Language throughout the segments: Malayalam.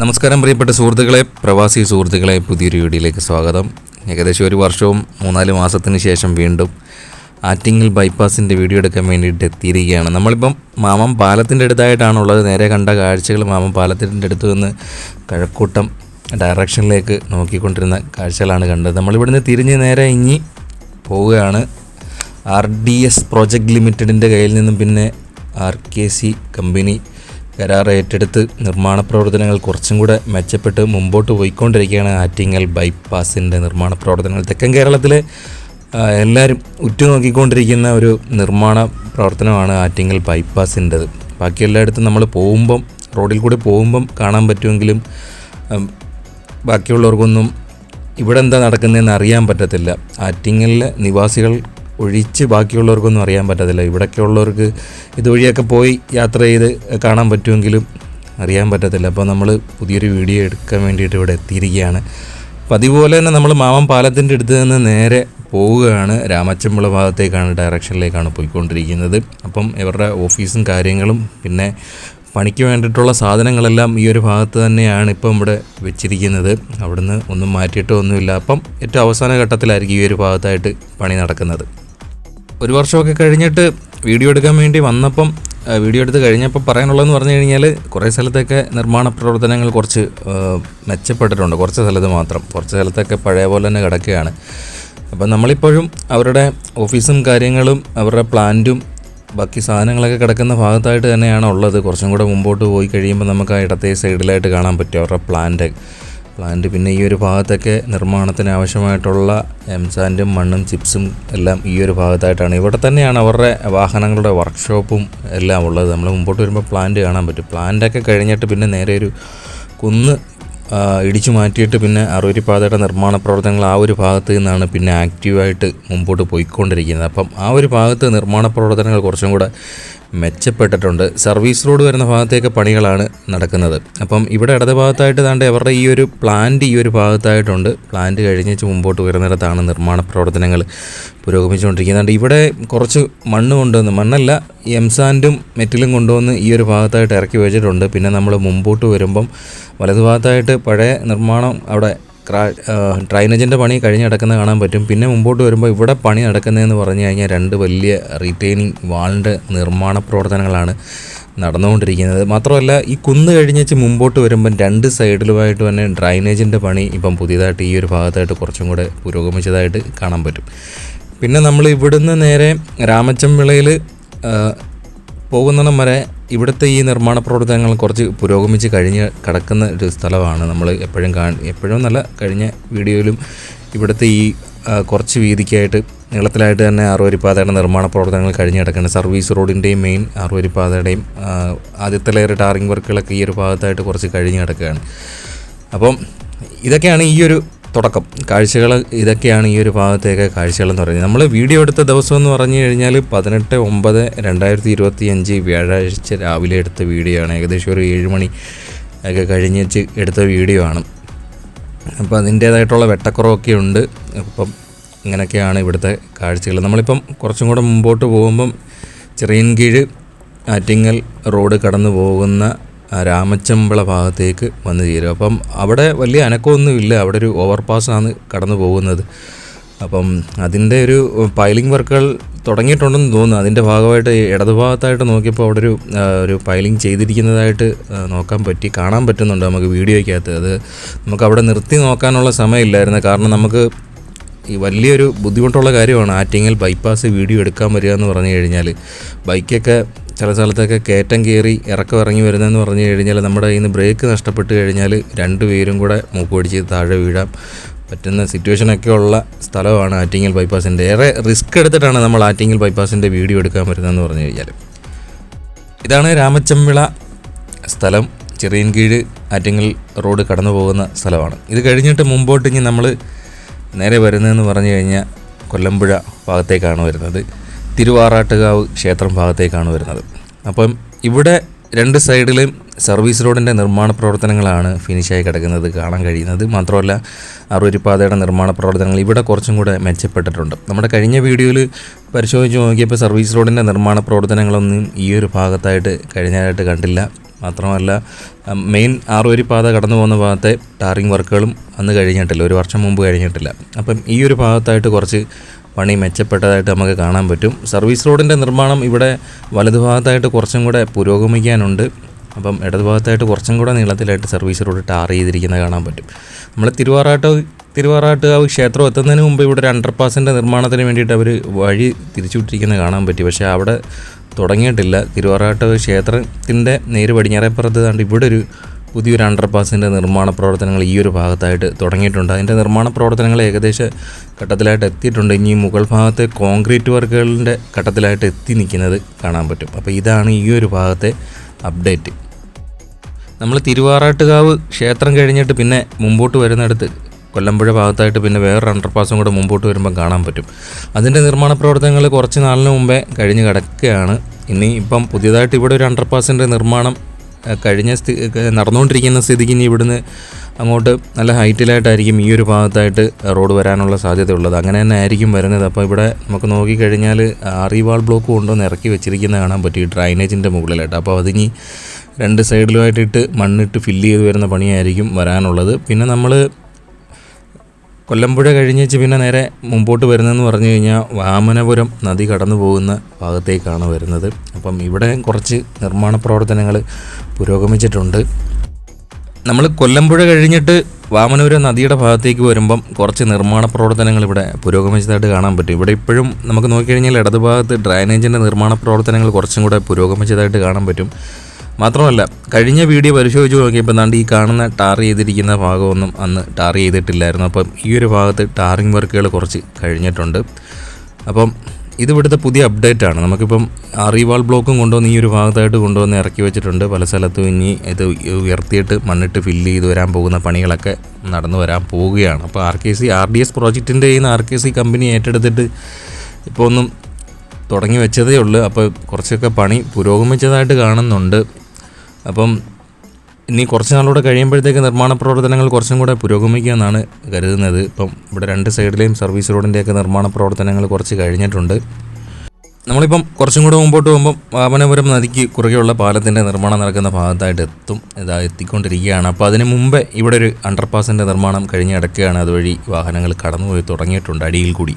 നമസ്കാരം പ്രിയപ്പെട്ട സുഹൃത്തുക്കളെ. പ്രവാസി സുഹൃത്തുക്കളെ പുതിയൊരു വീഡിയോയിലേക്ക് സ്വാഗതം. ഏകദേശം ഒരു വർഷവും മൂന്നാൽ മാസത്തിന് ശേഷം വീണ്ടും ആറ്റിങ്ങൽ ബൈപ്പാസിന്റെ വീഡിയോ എടുക്കാൻ വേണ്ടിയിട്ട് എത്തിയിരിക്കുകയാണ്. നമ്മളിപ്പം മാമം പാലത്തിന്റെ അടുത്തായിട്ടാണുള്ളത്. നേരെ കണ്ട കാഴ്ചകൾ മാമം പാലത്തിന്റെ അടുത്ത് നിന്ന് കഴക്കൂട്ടം ഡയറക്ഷനിലേക്ക് നോക്കിക്കൊണ്ടിരുന്ന കാഴ്ചകളാണ് കണ്ടത്. നമ്മളിവിടുന്ന് തിരിഞ്ഞ് നേരെ ഇങ്ങി പോവുകയാണ്. ആർ ഡി എസ് പ്രോജക്റ്റ് ലിമിറ്റഡിന്റെ കയ്യിൽ നിന്നും പിന്നെ ആർ കെ സി കമ്പനി കരാർ ഏറ്റെടുത്ത് നിർമ്മാണ പ്രവർത്തനങ്ങൾ കുറച്ചും കൂടെ മെച്ചപ്പെട്ട് മുമ്പോട്ട് പോയിക്കൊണ്ടിരിക്കുകയാണ് ആറ്റിങ്ങൽ ബൈപ്പാസിന്റെ നിർമ്മാണ പ്രവർത്തനങ്ങൾ. തെക്കൻ കേരളത്തിലെ എല്ലാവരും ഉറ്റുനോക്കിക്കൊണ്ടിരിക്കുന്ന ഒരു നിർമ്മാണ പ്രവർത്തനമാണ് ആറ്റിങ്ങൽ ബൈപ്പാസിന്റെത്. ബാക്കി എല്ലായിടത്തും നമ്മൾ പോകുമ്പം റോഡിൽ കൂടി പോകുമ്പം കാണാൻ പറ്റുമെങ്കിലും ബാക്കിയുള്ളവർക്കൊന്നും ഇവിടെ എന്താ നടക്കുന്നതെന്ന് അറിയാൻ പറ്റത്തില്ല. ആറ്റിങ്ങലിലെ നിവാസികൾ ഒഴിച്ച് ബാക്കിയുള്ളവർക്കൊന്നും അറിയാൻ പറ്റത്തില്ല. ഇവിടെയൊക്കെ ഉള്ളവർക്ക് ഇതുവഴിയൊക്കെ പോയി യാത്ര ചെയ്ത് കാണാൻ പറ്റുമെങ്കിലും അറിയാൻ പറ്റത്തില്ല. അപ്പോൾ നമ്മൾ പുതിയൊരു വീഡിയോ എടുക്കാൻ വേണ്ടിയിട്ട് ഇവിടെ എത്തിയിരിക്കുകയാണ്. അപ്പോൾ അതുപോലെ തന്നെ നമ്മൾ മാമൻ പാലത്തിന്റെ അടുത്ത് നിന്ന് നേരെ പോവുകയാണ്. രാമച്ചമ്പള ഭാഗത്തേക്കാണ് ഡയറക്ഷനിലേക്കാണ് പോയിക്കൊണ്ടിരിക്കുന്നത്. അപ്പം ഇവരുടെ ഓഫീസും കാര്യങ്ങളും പിന്നെ പണിക്ക് വേണ്ടിയിട്ടുള്ള സാധനങ്ങളെല്ലാം ഈ ഒരു ഭാഗത്ത് തന്നെയാണ് ഇപ്പം ഇവിടെ വെച്ചിരിക്കുന്നത്. അവിടുന്ന് ഒന്നും മാറ്റിയിട്ടോ ഒന്നുമില്ല. അപ്പം ഏറ്റവും അവസാന ഘട്ടത്തിലായിരിക്കും ഈ ഒരു ഭാഗത്തായിട്ട് പണി നടക്കുന്നത്. ഒരു വർഷമൊക്കെ കഴിഞ്ഞിട്ട് വീഡിയോ എടുക്കാൻ വേണ്ടി വന്നപ്പം വീഡിയോ എടുത്ത് കഴിഞ്ഞപ്പോൾ പറയാനുള്ളതെന്ന് പറഞ്ഞു കഴിഞ്ഞാൽ കുറേ സ്ഥലത്തൊക്കെ നിർമ്മാണ പ്രവർത്തനങ്ങൾ കുറച്ച് മെച്ചപ്പെട്ടിട്ടുണ്ട്. കുറച്ച് സ്ഥലത്ത് മാത്രം. കുറച്ച് സ്ഥലത്തൊക്കെ പഴയ പോലെ തന്നെ കിടക്കുകയാണ്. അപ്പം നമ്മളിപ്പോഴും അവരുടെ ഓഫീസും കാര്യങ്ങളും അവരുടെ പ്ലാന്റും ബാക്കി സാധനങ്ങളൊക്കെ കിടക്കുന്ന ഭാഗത്തായിട്ട് തന്നെയാണ് ഉള്ളത്. കുറച്ചും കൂടെ മുമ്പോട്ട് പോയി കഴിയുമ്പോൾ നമുക്ക് ആ ഇടത്തെ സൈഡിലായിട്ട് കാണാൻ പറ്റും. അവരുടെ പ്ലാന്റ്. പ്ലാന്റ് പിന്നെ ഈ ഒരു ഭാഗത്തൊക്കെ നിർമ്മാണത്തിന് ആവശ്യമായിട്ടുള്ള എംസാൻഡും മണ്ണും ചിപ്സും എല്ലാം ഈ ഒരു ഭാഗത്തായിട്ടാണ്. ഇവിടെ തന്നെയാണ് അവരുടെ വാഹനങ്ങളുടെ വർക്ക്ഷോപ്പും എല്ലാം ഉള്ളത്. നമ്മൾ മുമ്പോട്ട് വരുമ്പോൾ പ്ലാന്റ് കാണാൻ പറ്റും. പ്ലാന്റൊക്കെ കഴിഞ്ഞിട്ട് പിന്നെ നേരെ ഒരു കുന്ന് ഇടിച്ചു മാറ്റിയിട്ട് പിന്നെ അറുവരിപ്പാതയുടെ നിർമ്മാണ പ്രവർത്തനങ്ങൾ ആ ഒരു ഭാഗത്ത് നിന്നാണ് പിന്നെ ആക്റ്റീവായിട്ട് മുമ്പോട്ട് പോയിക്കൊണ്ടിരിക്കുന്നത്. അപ്പം ആ ഒരു ഭാഗത്ത് നിർമ്മാണ പ്രവർത്തനങ്ങൾ കുറച്ചും കൂടെ മെച്ചപ്പെട്ടിട്ടുണ്ട്. സർവീസ് റോഡ് വരുന്ന ഭാഗത്തേക്ക് പണികളാണ് നടക്കുന്നത്. അപ്പം ഇവിടെ ഇടത് ഭാഗത്തായിട്ട് താണ്ട് അവരുടെ ഈ ഒരു പ്ലാന്റ് ഈ ഒരു ഭാഗത്തായിട്ടുണ്ട്. പ്ലാന്റ് കഴിഞ്ഞിട്ട് മുമ്പോട്ട് വരുന്നിടത്താണ് നിർമ്മാണ പ്രവർത്തനങ്ങൾ പുരോഗമിച്ചുകൊണ്ടിരിക്കുന്നത്. ഇവിടെ കുറച്ച് മണ്ണ് കൊണ്ടുവന്ന് മണ്ണല്ല എംസാൻഡും മെറ്റലും കൊണ്ടുവന്ന് ഈ ഒരു ഭാഗത്തായിട്ട് ഇറക്കി വെച്ചിട്ടുണ്ട്. പിന്നെ നമ്മൾ മുമ്പോട്ട് വരുമ്പം വലതുഭാഗത്തായിട്ട് പഴയ നിർമ്മാണം അവിടെ ഡ്രൈനേജിന്റെ പണി കഴിഞ്ഞ് നടക്കുന്നത് കാണാൻ പറ്റും. പിന്നെ മുമ്പോട്ട് വരുമ്പോൾ ഇവിടെ പണി നടക്കുന്നതെന്ന് പറഞ്ഞു കഴിഞ്ഞാൽ രണ്ട് വലിയ റീറ്റെയിനിങ് വാളിന്റെ നിർമ്മാണ പ്രവർത്തനങ്ങളാണ് നടന്നുകൊണ്ടിരിക്കുന്നത്. മാത്രമല്ല ഈ കുന്ന് കഴിഞ്ഞേച്ച് മുമ്പോട്ട് വരുമ്പം രണ്ട് സൈഡിലുമായിട്ട് തന്നെ ഡ്രൈനേജിന്റെ പണി ഇപ്പം പുതിയതായിട്ട് ഈ ഒരു ഭാഗത്തായിട്ട് കുറച്ചും കൂടെ പുരോഗമിച്ചതായിട്ട് കാണാൻ പറ്റും. പിന്നെ നമ്മൾ ഇവിടുന്ന് നേരെ രാമച്ചം വിളയിൽ പോകുന്നിടം വരെ ഇവിടുത്തെ ഈ നിർമ്മാണ പ്രവർത്തനങ്ങൾ കുറച്ച് പുരോഗമിച്ച് കഴിഞ്ഞ് കിടക്കുന്ന ഒരു സ്ഥലമാണ്. നമ്മൾ എപ്പോഴും കാ എപ്പോഴും നല്ല കഴിഞ്ഞ വീഡിയോയിലും ഇവിടുത്തെ ഈ കുറച്ച് വീതിക്കായിട്ട് നീളത്തിലായിട്ട് തന്നെ ആറുവരിപ്പാതയുടെ നിർമ്മാണ പ്രവർത്തനങ്ങൾ കഴിഞ്ഞ് കിടക്കുന്നത് സർവീസ് റോഡിന്റെയും മെയിൻ ആറുവരിപ്പാതയുടെയും ആദ്യത്തെ ലെയർ ടാറിംഗ് വർക്കുകളൊക്കെ ഈ ഒരു ഭാഗത്തായിട്ട് കുറച്ച് കഴിഞ്ഞ് കിടക്കുകയാണ്. അപ്പം ഇതൊക്കെയാണ് ഈ ഒരു തുടക്കം. കാഴ്ചകൾ ഇതൊക്കെയാണ് ഈ ഒരു ഭാഗത്തേക്ക് കാഴ്ചകളെന്ന് പറയുന്നത്. നമ്മൾ വീഡിയോ എടുത്ത ദിവസം എന്ന് പറഞ്ഞു കഴിഞ്ഞാൽ പതിനെട്ട് ഒമ്പത് രണ്ടായിരത്തി ഇരുപത്തി അഞ്ച് വ്യാഴാഴ്ച രാവിലെ എടുത്ത വീഡിയോ ആണ് ഏകദേശം ഒരു ഏഴ് മണി ഒക്കെ കഴിഞ്ഞിട്ട് എടുത്ത വീഡിയോ ആണ്. അപ്പോൾ അതിന്റേതായിട്ടുള്ള വെട്ടക്കുറവൊക്കെ ഉണ്ട്. അപ്പം ഇങ്ങനെയൊക്കെയാണ് ഇവിടുത്തെ കാഴ്ചകൾ. നമ്മളിപ്പം കുറച്ചും കൂടെ മുമ്പോട്ട് പോകുമ്പം ചെറിയൻകീഴ് ആറ്റിങ്ങൽ റോഡ് കടന്നു പോകുന്ന രാമച്ചമ്പള ഭാഗത്തേക്ക് വന്നു ചേരും. അപ്പം അവിടെ വലിയ അനക്കമൊന്നുമില്ല. അവിടെ ഒരു ഓവർപാസ്സാണ് കടന്നു പോകുന്നത്. അപ്പം അതിന്റെ ഒരു പൈലിംഗ് വർക്കുകൾ തുടങ്ങിയിട്ടുണ്ടെന്ന് തോന്നുന്നു. അതിന്റെ ഭാഗമായിട്ട് ഇടതുഭാഗത്തായിട്ട് നോക്കിയപ്പോൾ അവിടെ ഒരു ഒരു പൈലിംഗ് ചെയ്തിരിക്കുന്നതായിട്ട് നോക്കാൻ പറ്റി കാണാൻ പറ്റുന്നുണ്ട് നമുക്ക് വീഡിയോയ്ക്കകത്ത്. അത് നമുക്ക് അവിടെ നിർത്തി നോക്കാനുള്ള സമയമില്ലായിരുന്നു. കാരണം നമുക്ക് ഈ വലിയൊരു ബുദ്ധിമുട്ടുള്ള കാര്യമാണ് ആറ്റിങ്ങൽ ബൈപ്പാസ് വീഡിയോ എടുക്കാൻ വരിക എന്ന് പറഞ്ഞു കഴിഞ്ഞാൽ ബൈക്കൊക്കെ ചില സ്ഥലത്തൊക്കെ കയറ്റം കയറി ഇറക്കം ഇറങ്ങി വരുന്നതെന്ന് പറഞ്ഞു കഴിഞ്ഞാൽ നമ്മുടെ കയ്യിൽ നിന്ന് ബ്രേക്ക് നഷ്ടപ്പെട്ട് കഴിഞ്ഞാൽ രണ്ട് പേരും കൂടെ മൂക്കുപിടിച്ച് താഴെ വീഴാം. പറ്റുന്ന സിറ്റുവേഷനൊക്കെ ഉള്ള സ്ഥലമാണ് ആറ്റിങ്ങൽ ബൈപ്പാസിന്റെ ഏറെ റിസ്ക് എടുത്തിട്ടാണ് നമ്മൾ ആറ്റിങ്ങൽ ബൈപ്പാസിന്റെ വീഡിയോ എടുക്കാൻ വരുന്നതെന്ന് പറഞ്ഞു കഴിഞ്ഞാൽ. ഇതാണ് രാമച്ചമ്പിള സ്ഥലം. ചെറിയൻകീഴ് ആറ്റിങ്ങൽ റോഡ് കടന്നു പോകുന്ന സ്ഥലമാണ്. ഇത് കഴിഞ്ഞിട്ട് മുമ്പോട്ട് ഇനി നമ്മൾ നേരെ വരുന്നതെന്ന് പറഞ്ഞു കഴിഞ്ഞാൽ കൊല്ലമ്പുഴ ഭാഗത്തേക്കാണ് വരുന്നത്. തിരുവാറാട്ടുകാവ് ക്ഷേത്രം ഭാഗത്തേക്കാണ് വരുന്നത്. അപ്പം ഇവിടെ രണ്ട് സൈഡിലും സർവീസ് റോഡിന്റെ നിർമ്മാണ പ്രവർത്തനങ്ങളാണ് ഫിനിഷായി കിടക്കുന്നത് കാണാൻ കഴിയുന്നത്. മാത്രമല്ല അറുപരിപ്പാതയുടെ നിർമ്മാണ പ്രവർത്തനങ്ങൾ ഇവിടെ കുറച്ചും കൂടെ മെച്ചപ്പെട്ടിട്ടുണ്ട്. നമ്മുടെ കഴിഞ്ഞ വീഡിയോയിൽ പരിശോധിച്ച് നോക്കിയപ്പോൾ സർവീസ് റോഡിന്റെ നിർമ്മാണ പ്രവർത്തനങ്ങളൊന്നും ഈ ഒരു ഭാഗത്തായിട്ട് കഴിഞ്ഞതായിട്ട് കണ്ടില്ല. മാത്രമല്ല മെയിൻ ആറുവരി പാത കടന്നു പോകുന്ന ഭാഗത്തെ ടാറിങ് വർക്കുകളും അന്ന് കഴിഞ്ഞിട്ടില്ല. ഒരു വർഷം മുമ്പ് കഴിഞ്ഞിട്ടില്ല. അപ്പം ഈ ഒരു ഭാഗത്തായിട്ട് കുറച്ച് പണി മെച്ചപ്പെട്ടതായിട്ട് നമുക്ക് കാണാൻ പറ്റും. സർവീസ് റോഡിന്റെ നിർമ്മാണം ഇവിടെ വലതുഭാഗത്തായിട്ട് കുറച്ചും കൂടെ പുരോഗമിക്കാനുണ്ട്. അപ്പം ഇടതുഭാഗത്തായിട്ട് കുറച്ചും കൂടെ നീളത്തിലായിട്ട് സർവീസ് റോഡ് ടാർ ചെയ്തിരിക്കുന്നത് കാണാൻ പറ്റും. നമ്മൾ തിരുവാറാട്ട് തിരുവാറാട്ടുകാവ് ക്ഷേത്രം എത്തുന്നതിന് മുമ്പ് ഇവിടെ ഒരു അണ്ടർപാസിന്റെ നിർമ്മാണത്തിന് വേണ്ടിയിട്ട് അവർ വഴി തിരിച്ചുവിട്ടിരിക്കുന്നത് കാണാൻ പറ്റി. പക്ഷേ അവിടെ തുടങ്ങിയിട്ടില്ല. തിരുവാറാട്ട് ക്ഷേത്രത്തിന്റെ നേര് പടിഞ്ഞാറേപ്പുറത്ത് കണ്ട് ഇവിടെ ഒരു പുതിയൊരു അണ്ടർപാസിന്റെ നിർമ്മാണ പ്രവർത്തനങ്ങൾ ഈ ഒരു ഭാഗത്തായിട്ട് തുടങ്ങിയിട്ടുണ്ട്. അതിന്റെ നിർമ്മാണ പ്രവർത്തനങ്ങൾ ഏകദേശ ഘട്ടത്തിലായിട്ട് എത്തിയിട്ടുണ്ട്. ഇനി മുകൾ ഭാഗത്തെ കോൺക്രീറ്റ് വർക്കുകളുടെ ഘട്ടത്തിലായിട്ട് എത്തി നിൽക്കുന്നത് കാണാൻ പറ്റും. അപ്പോൾ ഇതാണ് ഈ ഒരു ഭാഗത്തെ അപ്ഡേറ്റ് നമ്മൾ തിരുവാറാട്ടുകാവ് ക്ഷേത്രം കഴിഞ്ഞിട്ട് പിന്നെ മുമ്പോട്ട് വരുന്നിടത്ത് കൊല്ലമ്പുഴ ഭാഗത്തായിട്ട് പിന്നെ വേറൊരു അണ്ടർപാസും കൂടെ മുമ്പോട്ട് വരുമ്പോൾ കാണാൻ പറ്റും. അതിന്റെ നിർമ്മാണ പ്രവർത്തനങ്ങൾ കുറച്ച് നാളിന് മുമ്പേ കഴിഞ്ഞ് കിടക്കുകയാണ്. ഇനി ഇപ്പം പുതിയതായിട്ട് ഇവിടെ ഒരു അണ്ടർപാസിന്റെ നിർമ്മാണം കഴിഞ്ഞ സ്ഥി നടന്നുകൊണ്ടിരിക്കുന്ന സ്ഥിതിക്ക് ഇനി ഇവിടുന്ന് അങ്ങോട്ട് നല്ല ഹൈറ്റിലായിട്ടായിരിക്കും ഈ ഒരു ഭാഗത്തായിട്ട് റോഡ് വരാനുള്ള സാധ്യതയുള്ളത്. അങ്ങനെ തന്നെ ആയിരിക്കും വരുന്നത്. അപ്പോൾ ഇവിടെ നമുക്ക് നോക്കിക്കഴിഞ്ഞാൽ ആറിവാൾ ബ്ലോക്ക് കൊണ്ടുവന്ന് ഇറക്കി വെച്ചിരിക്കുന്ന കാണാൻ പറ്റും ഈ ഡ്രൈനേജിന്റെ മുകളിലായിട്ട്. അപ്പോൾ അതിനി രണ്ട് സൈഡിലുമായിട്ടിട്ട് മണ്ണിട്ട് ഫില്ല് ചെയ്ത് വരുന്ന പണിയായിരിക്കും വരാനുള്ളത്. പിന്നെ നമ്മൾ കൊല്ലമ്പുഴ കഴിഞ്ഞേച്ച് പിന്നെ നേരെ മുമ്പോട്ട് വരുന്നതെന്ന് പറഞ്ഞു കഴിഞ്ഞാൽ വാമനപുരം നദി കടന്നു പോകുന്ന ഭാഗത്തേക്കാണ് വരുന്നത്. അപ്പം ഇവിടെ കുറച്ച് നിർമ്മാണ പ്രവർത്തനങ്ങൾ പുരോഗമിച്ചിട്ടുണ്ട്. നമ്മൾ കൊല്ലമ്പുഴ കഴിഞ്ഞിട്ട് വാമനപുരം നദിയുടെ ഭാഗത്തേക്ക് വരുമ്പം കുറച്ച് നിർമ്മാണ പ്രവർത്തനങ്ങൾ ഇവിടെ പുരോഗമിച്ചതായിട്ട് കാണാൻ പറ്റും. ഇവിടെ ഇപ്പോഴും നമുക്ക് നോക്കിക്കഴിഞ്ഞാൽ ഇടതുഭാഗത്ത് ഡ്രൈനേജിന്റെ നിർമ്മാണ പ്രവർത്തനങ്ങൾ കുറച്ചും കൂടെ പുരോഗമിച്ചതായിട്ട് കാണാൻ പറ്റും. മാത്രമല്ല കഴിഞ്ഞ വീഡിയോ പരിശോധിച്ച് നോക്കിയപ്പോൾ എന്താണ്ട് ഈ കാണുന്ന ടാർ ചെയ്തിരിക്കുന്ന ഭാഗമൊന്നും അന്ന് ടാർ ചെയ്തിട്ടില്ലായിരുന്നു. അപ്പം ഈ ഒരു ഭാഗത്ത് ടാറിങ് വർക്കുകൾ കുറച്ച് കഴിഞ്ഞിട്ടുണ്ട്. അപ്പം ഇത് ഇവിടുത്തെ പുതിയ അപ്ഡേറ്റ് ആണ്. നമുക്കിപ്പം അറിവാൾ ബ്ലോക്കും കൊണ്ടുവന്ന് ഈ ഒരു ഭാഗത്തായിട്ട് കൊണ്ടുവന്ന് ഇറക്കി വെച്ചിട്ടുണ്ട്. പല സ്ഥലത്തും ഇനി ഇത് ഉയർത്തിയിട്ട് മണ്ണിട്ട് ഫില്ല് ചെയ്ത് വരാൻ പോകുന്ന പണികളൊക്കെ നടന്നു വരാൻ പോവുകയാണ്. അപ്പോൾ R K C R D S പ്രോജക്റ്റിന്റെ കയ്യിൽ ആർ കെ സി കമ്പനി ഏറ്റെടുത്തിട്ട് ഇപ്പോൾ ഒന്നും തുടങ്ങി വെച്ചതേ ഉള്ളൂ. അപ്പോൾ കുറച്ചൊക്കെ പണി പുരോഗമിച്ചതായിട്ട് കാണുന്നുണ്ട്. അപ്പം ഇനി കുറച്ച് നാളൂടെ കഴിയുമ്പോഴത്തേക്ക് നിർമ്മാണ പ്രവർത്തനങ്ങൾ കുറച്ചും കൂടെ പുരോഗമിക്കുമെന്നാണ് കരുതുന്നത്. ഇപ്പം ഇവിടെ രണ്ട് സൈഡിലെയും സർവീസ് റോഡിന്റെയൊക്കെ നിർമ്മാണ പ്രവർത്തനങ്ങൾ കുറച്ച് കഴിഞ്ഞിട്ടുണ്ട്. നമ്മളിപ്പം കുറച്ചും കൂടെ മുമ്പോട്ട് പോകുമ്പം വാമനപുരം നദിക്ക് കുറുകെയുള്ള പാലത്തിന്റെ നിർമ്മാണം നടക്കുന്ന ഭാഗത്തായിട്ട് എത്തും ഇതാ എത്തിക്കൊണ്ടിരിക്കുകയാണ്. അപ്പോൾ അതിന് മുമ്പേ ഇവിടെ ഒരു അണ്ടർപാസിന്റെ നിർമ്മാണം കഴിഞ്ഞ് കിടക്കുകയാണ്. അതുവഴി വാഹനങ്ങൾ കടന്നുപോയി തുടങ്ങിയിട്ടുണ്ട് അടിയിൽ കൂടി.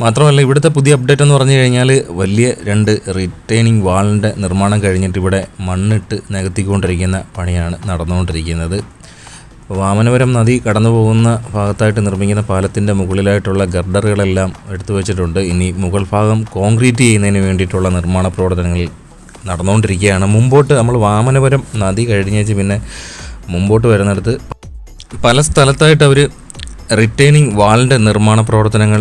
മാത്രമല്ല ഇവിടുത്തെ പുതിയ അപ്ഡേറ്റ് എന്ന് പറഞ്ഞു കഴിഞ്ഞാൽ വലിയ രണ്ട് റിട്ടേണിംഗ് വാളിന്റെ നിർമ്മാണം കഴിഞ്ഞിട്ട് ഇവിടെ മണ്ണിട്ട് നികത്തിക്കൊണ്ടിരിക്കുന്ന പണിയാണ് നടന്നുകൊണ്ടിരിക്കുന്നത്. വാമനപുരം നദി കടന്നു പോകുന്ന ഭാഗത്തായിട്ട് നിർമ്മിക്കുന്ന പാലത്തിന്റെ മുകളിലായിട്ടുള്ള ഗർഡറുകളെല്ലാം എടുത്തു വെച്ചിട്ടുണ്ട്. ഇനി മുകൾ ഭാഗം കോൺക്രീറ്റ് ചെയ്യുന്നതിന് വേണ്ടിയിട്ടുള്ള നിർമ്മാണ പ്രവർത്തനങ്ങൾ നടന്നുകൊണ്ടിരിക്കുകയാണ്. മുമ്പോട്ട് നമ്മൾ വാമനപുരം നദി കഴിഞ്ഞേച്ച് പിന്നെ മുമ്പോട്ട് വരുന്നിടത്ത് പല സ്ഥലത്തായിട്ട് അവർ റിട്ടേണിംഗ് വാളിന്റെ നിർമ്മാണ പ്രവർത്തനങ്ങൾ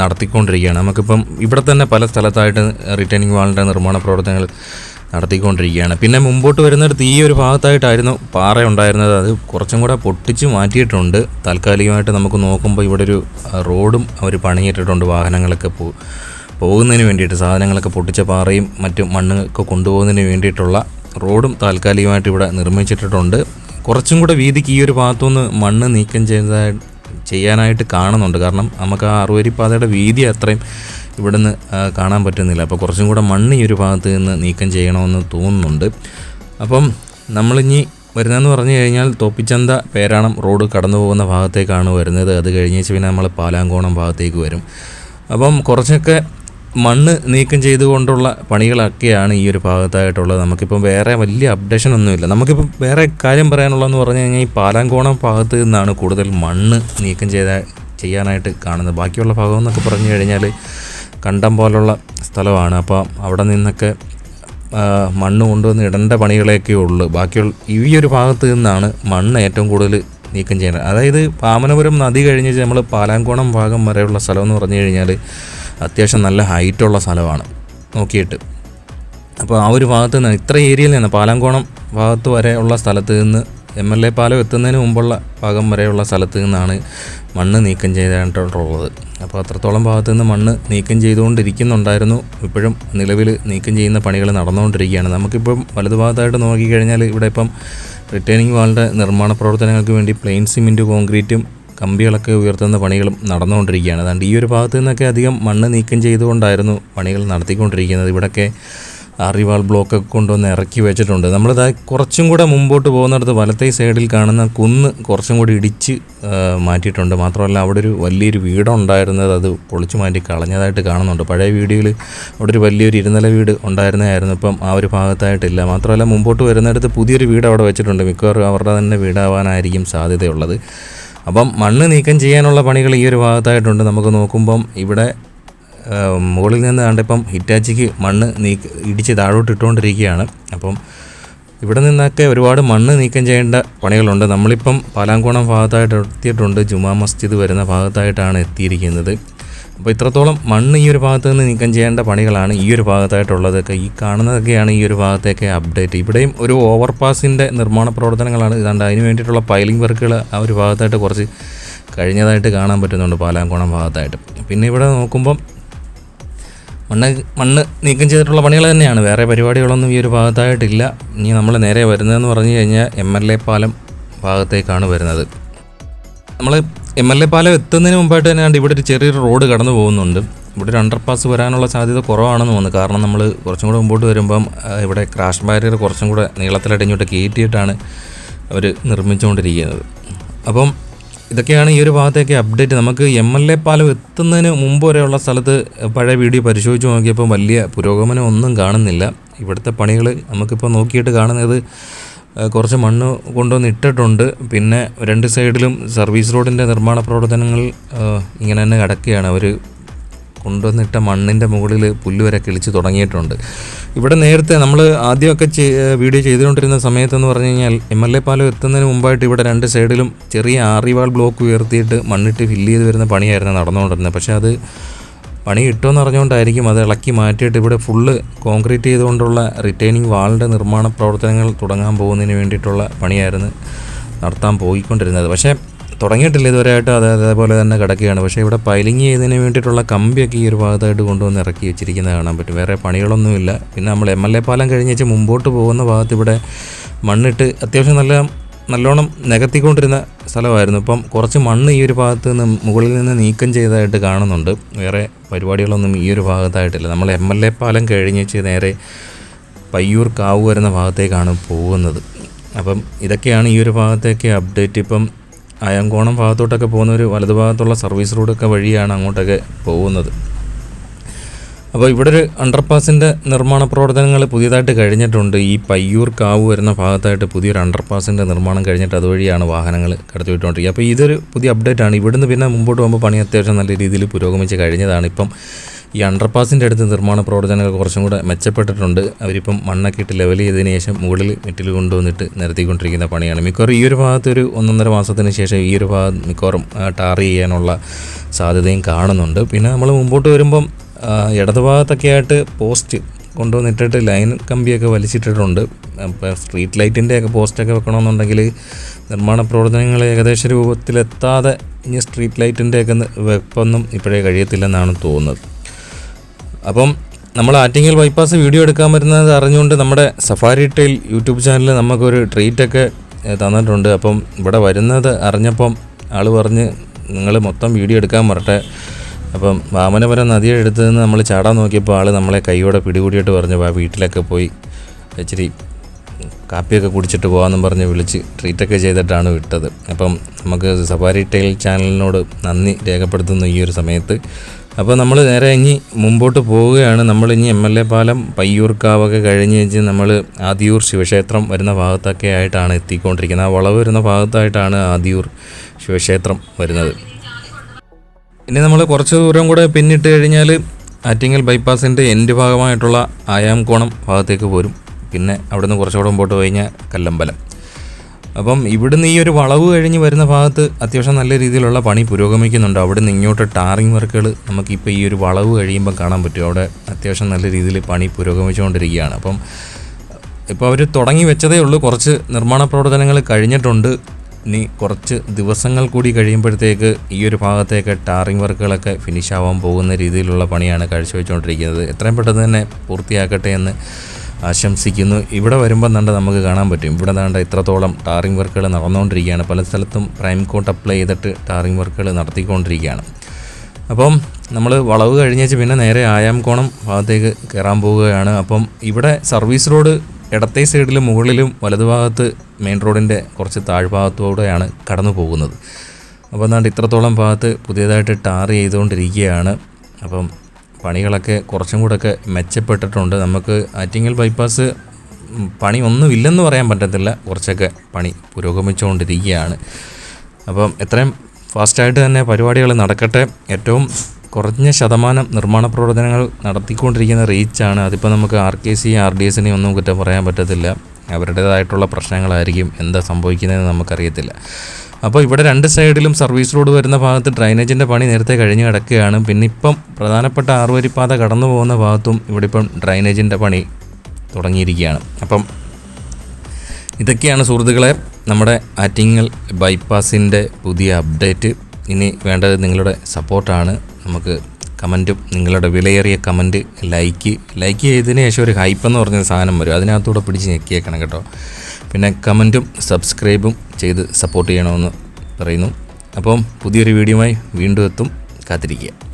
നടത്തിക്കൊണ്ടിരിക്കുകയാണ്. നമുക്കിപ്പം ഇവിടെ തന്നെ പല സ്ഥലത്തായിട്ട് റിട്ടേണിംഗ് വാളിന്റെ നിർമ്മാണ പ്രവർത്തനങ്ങൾ നടത്തിക്കൊണ്ടിരിക്കുകയാണ്. പിന്നെ മുമ്പോട്ട് വരുന്നിടത്ത് ഈ ഒരു ഭാഗത്തായിട്ടായിരുന്നു പാറ ഉണ്ടായിരുന്നത്. അത് കുറച്ചും കൂടെ പൊട്ടിച്ച് മാറ്റിയിട്ടുണ്ട്. താൽക്കാലികമായിട്ട് നമുക്ക് നോക്കുമ്പോൾ ഇവിടെ ഒരു റോഡും അവർ പണിയിട്ടിട്ടുണ്ട് വാഹനങ്ങളൊക്കെ പോ പോകുന്നതിന് വേണ്ടിയിട്ട്. സാധനങ്ങളൊക്കെ പൊട്ടിച്ച പാറയും മറ്റു മണ്ണൊക്കെ കൊണ്ടുപോകുന്നതിന് വേണ്ടിയിട്ടുള്ള റോഡും താൽക്കാലികമായിട്ട് ഇവിടെ നിർമ്മിച്ചിട്ടിട്ടുണ്ട് കുറച്ചും കൂടെ വീതിക്ക് ഈ ഒരു ഭാഗത്തുനിന്ന് മണ്ണ് നീക്കം ചെയ്ത ചെയ്യാനായിട്ട് കാണുന്നുണ്ട്. കാരണം നമുക്ക് ആ അറുവരിപ്പാതയുടെ വീതി അത്രയും ഇവിടുന്ന് കാണാൻ പറ്റുന്നില്ല. അപ്പോൾ കുറച്ചും കൂടെ മണ്ണ് ഈ ഒരു ഭാഗത്ത് നിന്ന് നീക്കം ചെയ്യണമെന്ന് തോന്നുന്നുണ്ട്. അപ്പം നമ്മളിനി വരുന്നതെന്ന് പറഞ്ഞു കഴിഞ്ഞാൽ തോപ്പിച്ചന്ത പേരാണം റോഡ് കടന്നു പോകുന്ന ഭാഗത്തേക്കാണ് വരുന്നത്. അത് കഴിഞ്ഞേച്ച് പിന്നെ നമ്മൾ പാലാങ്കോണം ഭാഗത്തേക്ക് വരും. അപ്പം കുറച്ചൊക്കെ മണ്ണ് നീക്കം ചെയ്തുകൊണ്ടുള്ള പണികളൊക്കെയാണ് ഈ ഒരു ഭാഗത്തായിട്ടുള്ളത്. നമുക്കിപ്പം വേറെ വലിയ അപ്ഡേഷൻ ഒന്നുമില്ല നമുക്കിപ്പം വേറെ കാര്യം പറയാനുള്ളതെന്ന് പറഞ്ഞു കഴിഞ്ഞാൽ ഈ പാലാങ്കോണം ഭാഗത്ത് നിന്നാണ് കൂടുതൽ മണ്ണ് നീക്കം ചെയ്ത ചെയ്യാനായിട്ട് കാണുന്നത്. ബാക്കിയുള്ള ഭാഗം എന്നൊക്കെ പറഞ്ഞു കഴിഞ്ഞാൽ കണ്ടം പോലുള്ള സ്ഥലമാണ്. അപ്പോൾ അവിടെ നിന്നൊക്കെ മണ്ണ് കൊണ്ടുവന്ന് ഇടേണ്ട പണികളെയൊക്കെ ഉള്ളൂ. ബാക്കിയുള്ള ഈ ഒരു ഭാഗത്ത് നിന്നാണ് മണ്ണ് ഏറ്റവും കൂടുതൽ നീക്കം ചെയ്യേണ്ടത്. അതായത് പാമനപുരം നദി കഴിഞ്ഞ് നമ്മൾ പാലാങ്കോണം ഭാഗം വരെയുള്ള സ്ഥലം എന്ന് പറഞ്ഞു കഴിഞ്ഞാൽ അത്യാവശ്യം നല്ല ഹൈറ്റുള്ള സ്ഥലമാണ്. നോക്കിയിട്ട്. അപ്പോൾ ആ ഒരു ഭാഗത്ത് നിന്ന് ഇത്ര ഏരിയയിൽ നിന്ന് പാലാങ്കോണം ഭാഗത്ത് വരെ ഉള്ള സ്ഥലത്ത് നിന്ന് എം എൽ എ പാലം എത്തുന്നതിന് മുമ്പുള്ള ഭാഗം വരെയുള്ള സ്ഥലത്ത് നിന്നാണ് മണ്ണ് നീക്കം ചെയ്തിട്ടുള്ളത്. അപ്പോൾ അത്രത്തോളം ഭാഗത്ത് നിന്ന് മണ്ണ് നീക്കം ചെയ്തുകൊണ്ടിരിക്കുന്നുണ്ടായിരുന്നു. ഇപ്പോഴും നിലവിൽ നീക്കം ചെയ്യുന്ന പണികൾ നടന്നുകൊണ്ടിരിക്കുകയാണ്. നമുക്കിപ്പം വലതുഭാഗത്തായിട്ട് നോക്കിക്കഴിഞ്ഞാൽ ഇവിടെ ഇപ്പം റിട്ടേണിംഗ് വാളിന്റെ നിർമ്മാണ പ്രവർത്തനങ്ങൾക്ക് വേണ്ടി പ്ലെയിൻ സിമെന്റ് കോൺക്രീറ്റും കമ്പികളൊക്കെ ഉയർത്തുന്ന പണികളും നടന്നുകൊണ്ടിരിക്കുകയാണ്. അതുകൊണ്ട് ഈ ഒരു ഭാഗത്തു നിന്നൊക്കെ അധികം മണ്ണ് നീക്കം ചെയ്തുകൊണ്ടായിരുന്നു പണികൾ നടത്തിക്കൊണ്ടിരിക്കുന്നത്. ഇവിടെയൊക്കെ അറിവാൾ ബ്ലോക്കൊക്കെ കൊണ്ടുവന്ന് ഇറക്കി വെച്ചിട്ടുണ്ട്. നമ്മളിത് കുറച്ചും കൂടെ മുമ്പോട്ട് പോകുന്നിടത്ത് വലത്തെ സൈഡിൽ കാണുന്ന കുന്ന് കുറച്ചും കൂടി ഇടിച്ച് മാറ്റിയിട്ടുണ്ട്. മാത്രമല്ല അവിടെ ഒരു വലിയൊരു വീടുണ്ടായിരുന്നത് അത് പൊളിച്ചു മാറ്റി കളഞ്ഞതായിട്ട് കാണുന്നുണ്ട്. പഴയ വീഡിയോയിൽ അവിടെ ഒരു വലിയൊരു ഇരുനില വീട് ഉണ്ടായിരുന്നതായിരുന്നു. ഇപ്പം ആ ഒരു ഭാഗത്തായിട്ടില്ല. മാത്രമല്ല മുമ്പോട്ട് വരുന്നിടത്ത് പുതിയൊരു വീട് അവിടെ വെച്ചിട്ടുണ്ട്. മിക്കവാറും അവരുടെ തന്നെ വീടാവാനായിരിക്കും സാധ്യതയുള്ളത്. അപ്പം മണ്ണ് നീക്കം ചെയ്യാനുള്ള പണികൾ ഈ ഒരു ഭാഗത്തായിട്ടുണ്ട്. നമുക്ക് നോക്കുമ്പം ഇവിടെ മുകളിൽ നിന്ന് കണ്ടിപ്പം ഹിറ്റാച്ചിക്ക് മണ്ണ് നീക്ക ഇടിച്ച് താഴോട്ട് ഇട്ടുകൊണ്ടിരിക്കുകയാണ്. അപ്പം ഇവിടെ നിന്നൊക്കെ ഒരുപാട് മണ്ണ് നീക്കം ചെയ്യേണ്ട പണികളുണ്ട്. നമ്മളിപ്പം പാലാങ്കോണം ഭാഗത്തായിട്ട് എത്തിയിട്ടുണ്ട്. ജുമാ മസ്ജിദ് വരുന്ന ഭാഗത്തായിട്ടാണ് എത്തിയിരിക്കുന്നത്. അപ്പോൾ ഇത്രത്തോളം മണ്ണ് ഈ ഒരു ഭാഗത്ത് നിന്ന് നീക്കം ചെയ്യേണ്ട പണികളാണ് ഈ ഒരു ഭാഗത്തായിട്ടുള്ളതൊക്കെ. ഈ കാണുന്നതൊക്കെയാണ് ഈ ഒരു ഭാഗത്തേക്ക് അപ്ഡേറ്റ് ഇവിടെയും ഒരു ഓവർപാസിന്റെ നിർമ്മാണ പ്രവർത്തനങ്ങളാണ്. ഇതാണ്ട് അതിന് വേണ്ടിയിട്ടുള്ള പൈലിംഗ് വർക്കുകൾ ആ ഒരു ഭാഗത്തായിട്ട് കുറച്ച് കഴിഞ്ഞതായിട്ട് കാണാൻ പറ്റുന്നുണ്ട് പാലാങ്കോണം ഭാഗത്തായിട്ട്. പിന്നെ ഇവിടെ നോക്കുമ്പം മണ്ണ് മണ്ണ് നീക്കം ചെയ്തിട്ടുള്ള പണികൾ തന്നെയാണ്. വേറെ പരിപാടികളൊന്നും ഈ ഒരു ഭാഗത്തായിട്ടില്ല. ഇനി നമ്മൾ നേരെ വരുന്നതെന്ന് പറഞ്ഞു കഴിഞ്ഞാൽ എം എൽ എ പാലം ഭാഗത്തേക്കാണ് വരുന്നത്. നമ്മൾ എം എൽ എ പാലം എത്തുന്നതിന് മുമ്പായിട്ട് തന്നെ ഇവിടെ ഒരു ചെറിയൊരു റോഡ് കടന്നു പോകുന്നുണ്ട്. ഇവിടെ ഒരു അണ്ടർപാസ് വരാനുള്ള സാധ്യത കുറവാണെന്ന് തോന്നുന്നു. കാരണം നമ്മൾ കുറച്ചും കൂടെ മുമ്പോട്ട് വരുമ്പം ഇവിടെ ക്രാഷ് ബാരിയർ കുറച്ചും കൂടെ നീളത്തിലായിട്ട് ഇങ്ങോട്ട് കയറ്റിയിട്ടാണ് അവർ നിർമ്മിച്ചുകൊണ്ടിരിക്കുന്നത്. അപ്പം ഇതൊക്കെയാണ് ഈ ഒരു ഭാഗത്തേക്ക് അപ്ഡേറ്റ് നമുക്ക് എം എൽ എ പാലം എത്തുന്നതിന് മുമ്പ് വരെയുള്ള സ്ഥലത്ത് പഴയ വീഡിയോ പരിശോധിച്ച് നോക്കിയപ്പോൾ വലിയ പുരോഗമനം ഒന്നും കാണുന്നില്ല. ഇവിടുത്തെ പണികൾ നമുക്കിപ്പോൾ നോക്കിയിട്ട് കാണുന്നത് കുറച്ച് മണ്ണ് കൊണ്ടുവന്ന് ഇട്ടിട്ടുണ്ട്. പിന്നെ രണ്ട് സൈഡിലും സർവീസ് റോഡിന്റെ നിർമ്മാണ പ്രവർത്തനങ്ങൾ ഇങ്ങനെ തന്നെ കിടക്കുകയാണ്. അവർ കൊണ്ടുവന്നിട്ട മണ്ണിന്റെ മുകളിൽ പുല്ല് വരെ കിളിച്ച് തുടങ്ങിയിട്ടുണ്ട്. ഇവിടെ നേരത്തെ നമ്മൾ ആദ്യമൊക്കെ വീഡിയോ ചെയ്തുകൊണ്ടിരുന്ന സമയത്തെന്ന് പറഞ്ഞു കഴിഞ്ഞാൽ എം എൽ എ പാലം എത്തുന്നതിന് മുമ്പായിട്ട് ഇവിടെ രണ്ട് സൈഡിലും ചെറിയ ആറിവാൾ ബ്ലോക്ക് ഉയർത്തിയിട്ട് മണ്ണിട്ട് ഫില്ല് ചെയ്ത് വരുന്ന പണിയായിരുന്നു നടന്നുകൊണ്ടിരുന്നത്. പക്ഷേ അത് പണി കിട്ടുമെന്ന് അറിഞ്ഞുകൊണ്ടായിരിക്കും അത് ഇളക്കി മാറ്റിയിട്ട് ഇവിടെ ഫുള്ള് കോൺക്രീറ്റ് ചെയ്തുകൊണ്ടുള്ള റിട്ടേണിംഗ് വാളിന്റെ നിർമ്മാണ പ്രവർത്തനങ്ങൾ തുടങ്ങാൻ പോകുന്നതിന് വേണ്ടിയിട്ടുള്ള പണിയായിരുന്നു നടത്താൻ പോയിക്കൊണ്ടിരുന്നത്. പക്ഷേ തുടങ്ങിയിട്ടില്ല ഇതുവരെയായിട്ട് അത് അതേപോലെ തന്നെ കിടക്കുകയാണ്. പക്ഷേ ഇവിടെ പൈലിങ് ചെയ്തതിന് വേണ്ടിയിട്ടുള്ള കമ്പിയൊക്കെ ഈ ഒരു ഭാഗത്തായിട്ട് കൊണ്ടുവന്ന് ഇറക്കി വെച്ചിരിക്കുന്നത് കാണാൻ പറ്റും. വേറെ പണികളൊന്നുമില്ല. പിന്നെ നമ്മൾ എം എൽ എ പാലം കഴിഞ്ഞേച്ച് മുമ്പോട്ട് പോകുന്ന ഭാഗത്ത് ഇവിടെ മണ്ണിട്ട് അത്യാവശ്യം നല്ല നല്ലോണം നികത്തിക്കൊണ്ടിരുന്ന സ്ഥലമായിരുന്നു. ഇപ്പം കുറച്ച് മണ്ണ് ഈ ഒരു ഭാഗത്ത് നിന്ന് മുകളിൽ നിന്ന് നീക്കം ചെയ്തതായിട്ട് കാണുന്നുണ്ട്. വേറെ പരിപാടികളൊന്നും ഈ ഒരു ഭാഗത്തായിട്ടില്ല. നമ്മൾ എം എൽ എ പാലം കഴിഞ്ഞേച്ച് നേരെ പയ്യൂർ കാവ് വരുന്ന ഭാഗത്തേക്കാണ് പോകുന്നത്. അപ്പം ഇതൊക്കെയാണ് ഈ ഒരു ഭാഗത്തേക്ക് അപ്ഡേറ്റ് ഇപ്പം അയങ്കോണം ഭാഗത്തോട്ടൊക്കെ പോകുന്ന ഒരു വലതുഭാഗത്തുള്ള സർവീസ് റോഡൊക്കെ വഴിയാണ് അങ്ങോട്ടൊക്കെ പോകുന്നത്. അപ്പോൾ ഇവിടെ ഒരു അണ്ടർപാസിന്റെ നിർമ്മാണ പ്രവർത്തനങ്ങൾ പുതിയതായിട്ട് കഴിഞ്ഞിട്ടുണ്ട്. ഈ പയ്യൂർ കാവ് വരുന്ന ഭാഗത്തായിട്ട് പുതിയൊരു അണ്ടർപാസിന്റെ നിർമ്മാണം കഴിഞ്ഞിട്ട് അതുവഴിയാണ് വാഹനങ്ങൾ കടത്തിവിട്ടുകൊണ്ടിരിക്കുക അപ്പോൾ ഇതൊരു പുതിയ അപ്ഡേറ്റ് ആണ്. ഇവിടുന്ന് പിന്നെ മുമ്പോട്ട് പോകുമ്പോൾ പണി അത്യാവശ്യം നല്ല രീതിയിൽ പുരോഗമിച്ച് കഴിഞ്ഞതാണ്. ഇപ്പം ഈ അണ്ടർപാസിന്റെ അടുത്ത് നിർമ്മാണ പ്രവർത്തനങ്ങൾ കുറച്ചും കൂടെ മെച്ചപ്പെട്ടിട്ടുണ്ട്. അവരിപ്പം മണ്ണൊക്കെ ഇട്ട് ലെവൽ ചെയ്തതിന് ശേഷം മുകളിൽ മെറ്റിൽ കൊണ്ടുവന്നിട്ട് നിരത്തിക്കൊണ്ടിരിക്കുന്ന പണിയാണ്. മിക്കവാറും ഈ ഒരു ഭാഗത്ത് ഒരു ഒന്നൊന്നര മാസത്തിന് ശേഷം ഈ ഒരു ഭാഗം മിക്കവാറും ടാർ ചെയ്യാനുള്ള സാധ്യതയും കാണുന്നുണ്ട്. പിന്നെ നമ്മൾ മുമ്പോട്ട് വരുമ്പം ഇടതുഭാഗത്തൊക്കെ ആയിട്ട് പോസ്റ്റ് കൊണ്ടുവന്നിട്ടിട്ട് ലൈൻ കമ്പിയൊക്കെ വലിച്ചിട്ടിട്ടുണ്ട്. അപ്പോൾ സ്ട്രീറ്റ് ലൈറ്റിന്റെ ഒക്കെ പോസ്റ്റൊക്കെ വെക്കണമെന്നുണ്ടെങ്കിൽ നിർമ്മാണ പ്രവർത്തനങ്ങൾ ഏകദേശ രൂപത്തിലെത്താതെ ഇനി സ്ട്രീറ്റ് ലൈറ്റിന്റെയൊക്കെ വെപ്പൊന്നും ഇപ്പോഴേ കഴിയത്തില്ലെന്നാണ് തോന്നുന്നത്. അപ്പം നമ്മൾ ആറ്റിങ്ങൽ ബൈപ്പാസ് വീഡിയോ എടുക്കാൻ വരുന്നത് അറിഞ്ഞുകൊണ്ട് നമ്മുടെ സഫാരി ടൈൽ യൂട്യൂബ് ചാനലിൽ നമുക്കൊരു ട്രീറ്റൊക്കെ തന്നിട്ടുണ്ട്. അപ്പം ഇവിടെ വരുന്നത് അറിഞ്ഞപ്പം ആൾ പറഞ്ഞ് നിങ്ങൾ മൊത്തം വീഡിയോ എടുക്കാൻ വരട്ടെ. അപ്പം വാമനപുരം നദിയുടെ അടുത്ത് നിന്ന് നമ്മൾ ചാടാൻ നോക്കിയപ്പോൾ ആൾ നമ്മളെ കൈയോടെ പിടികൂടിയിട്ട് പറഞ്ഞു ആ വീട്ടിലൊക്കെ പോയി ഇച്ചിരി കാപ്പിയൊക്കെ കുടിച്ചിട്ട് പോകാമെന്നും പറഞ്ഞ് വിളിച്ച് ട്രീറ്റൊക്കെ ചെയ്തിട്ടാണ് വിട്ടത്. അപ്പം നമുക്ക് സഫാരി ടൈൽ ചാനലിനോട് നന്ദി രേഖപ്പെടുത്തുന്നു ഈ ഒരു സമയത്ത്. അപ്പോൾ നമ്മൾ നേരെ ഇനി മുമ്പോട്ട് പോവുകയാണ്. നമ്മൾ ഇനി എം എൽ എ പാലം പയ്യൂർക്കാവൊക്കെ കഴിഞ്ഞ് കഴിഞ്ഞ് നമ്മൾ ആദിയൂർ ശിവക്ഷേത്രം വരുന്ന ഭാഗത്തൊക്കെ ആയിട്ടാണ് എത്തിക്കൊണ്ടിരിക്കുന്നത്. ആ വളവ് വരുന്ന ഭാഗത്തായിട്ടാണ് ആദിയൂർ ശിവക്ഷേത്രം വരുന്നത്. ഇനി നമ്മൾ കുറച്ച് ദൂരം കൂടെ പിന്നിട്ട് കഴിഞ്ഞാൽ ആറ്റിങ്ങൽ ബൈപ്പാസിന്റെ എൻഡ് ഭാഗമായിട്ടുള്ള ആയാംകോണം ഭാഗത്തേക്ക് പോരും. പിന്നെ അവിടുന്ന് കുറച്ചുകൂടെ മുമ്പോട്ട് കഴിഞ്ഞാൽ കല്ലമ്പലം. അപ്പം ഇവിടുന്ന് ഈ ഒരു വളവ് കഴിഞ്ഞ് വരുന്ന ഭാഗത്ത് അത്യാവശ്യം നല്ല രീതിയിലുള്ള പണി പുരോഗമിക്കുന്നുണ്ട്. അവിടുന്ന് ഇങ്ങോട്ട് ടാറിങ് വർക്കുകൾ നമുക്കിപ്പോൾ ഈ ഒരു വളവ് കഴിയുമ്പോൾ കാണാൻ പറ്റും. അവിടെ അത്യാവശ്യം നല്ല രീതിയിൽ പണി പുരോഗമിച്ചുകൊണ്ടിരിക്കുകയാണ്. അപ്പം ഇപ്പോൾ അവർ തുടങ്ങി വെച്ചതേ ഉള്ളൂ. കുറച്ച് നിർമ്മാണ പ്രവർത്തനങ്ങൾ കഴിഞ്ഞിട്ടുണ്ട്. ഇനി കുറച്ച് ദിവസങ്ങൾ കൂടി കഴിയുമ്പോഴത്തേക്ക് ഈ ഒരു ഭാഗത്തേക്ക് ടാറിങ് വർക്കുകളൊക്കെ ഫിനിഷ് ആവാൻ പോകുന്ന രീതിയിലുള്ള പണിയാണ് കാഴ്ചവെച്ചുകൊണ്ടിരിക്കുന്നത്. എത്രയും പെട്ടെന്ന് തന്നെ പൂർത്തിയാക്കട്ടെ എന്ന് ആശംസിക്കുന്നു. ഇവിടെ വരുമ്പോൾ കണ്ട് നമുക്ക് കാണാൻ പറ്റും. ഇവിടെ താണ്ട ഇത്രത്തോളം ടാറിംഗ് വർക്കുകൾ നടന്നുകൊണ്ടിരിക്കുകയാണ്. പല സ്ഥലത്തും പ്രൈം കോട്ട് അപ്ലൈ ചെയ്തിട്ട് ടാറിംഗ് വർക്കുകൾ നടത്തിക്കൊണ്ടിരിക്കുകയാണ്. അപ്പം നമ്മൾ വളവ് കഴിഞ്ഞേച്ച് പിന്നെ നേരെ ആയാംകോണം ഭാഗത്തേക്ക് കയറാൻ പോവുകയാണ്. അപ്പം ഇവിടെ സർവീസ് റോഡ് ഇടത്തെ സൈഡിലും മുകളിലും വലതുഭാഗത്ത് മെയിൻ റോഡിന്റെ കുറച്ച് താഴ്ഭാഗത്തോടെയാണ് കടന്നു പോകുന്നത്. അപ്പോൾ എന്നാണ്ട് ഇത്രത്തോളം ഭാഗത്ത് പുതിയതായിട്ട് ടാർ ചെയ്തുകൊണ്ടിരിക്കുകയാണ്. അപ്പം പണികളൊക്കെ കുറച്ചും കൂടെയൊക്കെ മെച്ചപ്പെട്ടിട്ടുണ്ട്. നമുക്ക് ആറ്റിങ്ങൽ ബൈപ്പാസ് പണി ഒന്നും ഇല്ലെന്ന് പറയാൻ പറ്റത്തില്ല. കുറച്ചൊക്കെ പണി പുരോഗമിച്ചുകൊണ്ടിരിക്കുകയാണ്. അപ്പം എത്രയും ഫാസ്റ്റായിട്ട് തന്നെ പരിപാടികൾ നടക്കട്ടെ. ഏറ്റവും കുറഞ്ഞ ശതമാനം നിർമ്മാണ പ്രവർത്തനങ്ങൾ നടത്തിക്കൊണ്ടിരിക്കുന്ന റീച്ചാണ്. അതിപ്പോൾ നമുക്ക് R K C R D എസിനെ ഒന്നും കുറ്റം പറയാൻ പറ്റത്തില്ല. അവരുടേതായിട്ടുള്ള പ്രശ്നങ്ങളായിരിക്കും. എന്താ സംഭവിക്കുന്നതെന്ന് നമുക്കറിയത്തില്ല. അപ്പോൾ ഇവിടെ രണ്ട് സൈഡിലും സർവീസ് റോഡ് വരുന്ന ഭാഗത്ത് ഡ്രൈനേജിന്റെ പണി നേരത്തെ കഴിഞ്ഞ് കിടക്കുകയാണ്. പിന്നെ ഇപ്പം പ്രധാനപ്പെട്ട ആറുവരിപ്പാത കടന്നു പോകുന്ന ഭാഗത്തും ഇവിടെ ഇപ്പം ഡ്രൈനേജിന്റെ പണി തുടങ്ങിയിരിക്കുകയാണ്. അപ്പം ഇതൊക്കെയാണ് സുഹൃത്തുക്കളെ നമ്മുടെ ആറ്റിങ്ങൽ ബൈപ്പാസിന്റെ പുതിയ അപ്ഡേറ്റ്. ഇനി വേണ്ടത് നിങ്ങളുടെ സപ്പോർട്ടാണ്. നമുക്ക് കമന്റും നിങ്ങളുടെ വിലയേറിയ കമന്റ് ലൈക്ക് ലൈക്ക് ചെയ്തതിന് ശേഷം ഒരു ഹൈപ്പ് എന്ന് പറഞ്ഞ സാധനം വരും. അതിനകത്തൂടെ പിടിച്ച് ഞെക്കിയേക്കണം കേട്ടോ. പിന്നെ കമന്റും സബ്സ്ക്രൈബും ചെയ്ത് സപ്പോർട്ട് ചെയ്യണമെന്ന് പറയുന്നു. അപ്പം പുതിയൊരു വീഡിയോയുമായി വീണ്ടും എത്തും. കാത്തിരിക്കുക.